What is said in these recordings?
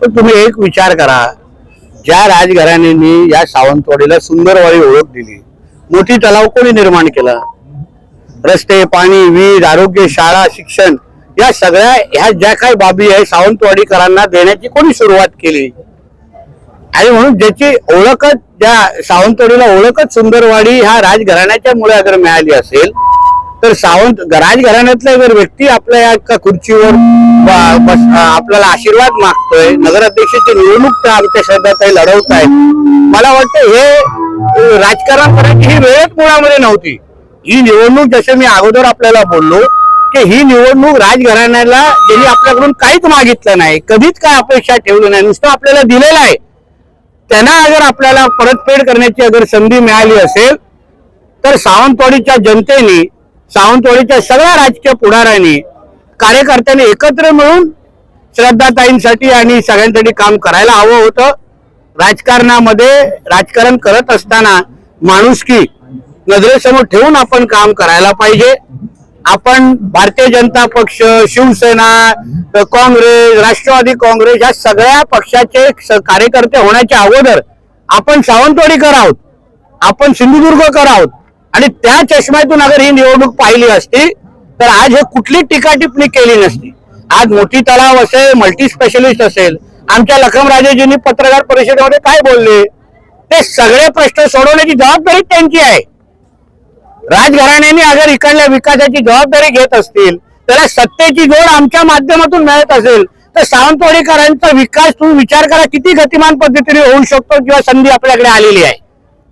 पण तुम्ही एक विचार करा. ज्या राजघराण्यांनी या सावंतवाडीला सुंदरवाडी ओळख दिली मोठी तलाव कोणी निर्माण केला? रस्ते पाणी वीज आरोग्य शाळा शिक्षण या सगळ्या ह्या ज्या काही बाबी आहे सावंतवाडीकरांना देण्याची कोणी सुरुवात केली? आणि म्हणून ज्याची ओळखच ज्या सावंतवाडीला ओळखच सुंदरवाडी ह्या राजघराण्याच्या मुळे अगर मिळाली असेल तर सावंत राजघराण्यातला जर व्यक्ती आपल्या या खुर्चीवर आपल्याला आशीर्वाद मागतोय नगराध्यक्षाची निवडणूक त्या आमच्या श्रद्धाताई लढवत आहेत मला वाटतं हे राजकारणापर्यंत राजकारण करायची ही वेळच मुळामध्ये नव्हती. ही निवडणूक जसे मी अगोदर आपल्याला बोललो की ही निवडणूक राजघराण्याला ज्यांनी आपल्याकडून काहीच मागितलं नाही कधीच काय अपेक्षा ठेवली नाही नुसतं आपल्याला दिलेलं आहे. त्यांना अगर आपल्याला परतफेड करण्याची अगर संधी मिळाली असेल तर सावंतवाडीच्या जनतेने सावंतवाडीच्या सगळ्या राजकीय पुढाऱ्यांनी कार्यकर्त्यांनी एकत्र मिळून श्रद्धाताईंसाठी आणि सगळ्यांसाठी काम करायला हवं होतं. राजकारणामध्ये राजकारण करत असताना माणुसकी नजरेसमोर ठेवून आपण काम करायला पाहिजे. आपण भारतीय जनता पक्ष शिवसेना काँग्रेस राष्ट्रवादी काँग्रेस या सगळ्या पक्षाचे स- कार्यकर्ते होण्याच्या अगोदर आपण सावंतवाडीकर आहोत. आपण सिंधुदुर्गकर आहोत. आणि त्या चष्म्यातून अगर ही निवडणूक पाहिली असती तर आज हे कुठली टीका टिप्पणी केली नसती. आज मोठी तलाव असेल मल्टी स्पेशलिस्ट असेल आमच्या लखमराजेजींनी पत्रकार परिषदेमध्ये काय बोलले? ते सगळे प्रश्न सोडवण्याची जबाबदारी त्यांची आहे. राजघराण्याने अगर इकडल्या विकासाची जबाबदारी घेत असतील त्याला सत्तेची जोड आमच्या माध्यमातून मिळत असेल तर सावंतवाडीकरांचा विकास तुम्ही विचार करा किती गतिमान पद्धतीने होऊ शकतो किंवा संधी आपल्याकडे आलेली आहे.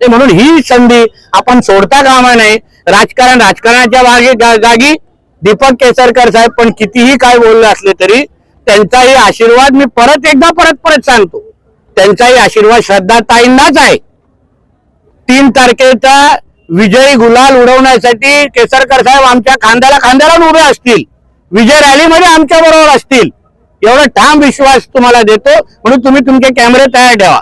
ते म्हणून ही संधी आपण सोडता कामा नये. राजकारण राजकारणाच्या मागे जागी दीपक केसरकर साहेब पण कितीही काय बोलले असले तरी त्यांचाही आशीर्वाद मी परत एकदा परत परत सांगतो. त्यांचाही आशीर्वाद श्रद्धाताईंनाच आहे. तीन तारखेचा विजयी गुलाल उडवण्यासाठी केसरकर साहेब आमच्या खांद्याला खांद्याला उभे असतील. विजय रॅलीमध्ये आमच्या बरोबर असतील. एवढा ठाम विश्वास तुम्हाला देतो. म्हणून तुम्ही तुमचे कॅमेरे तयार ठेवा.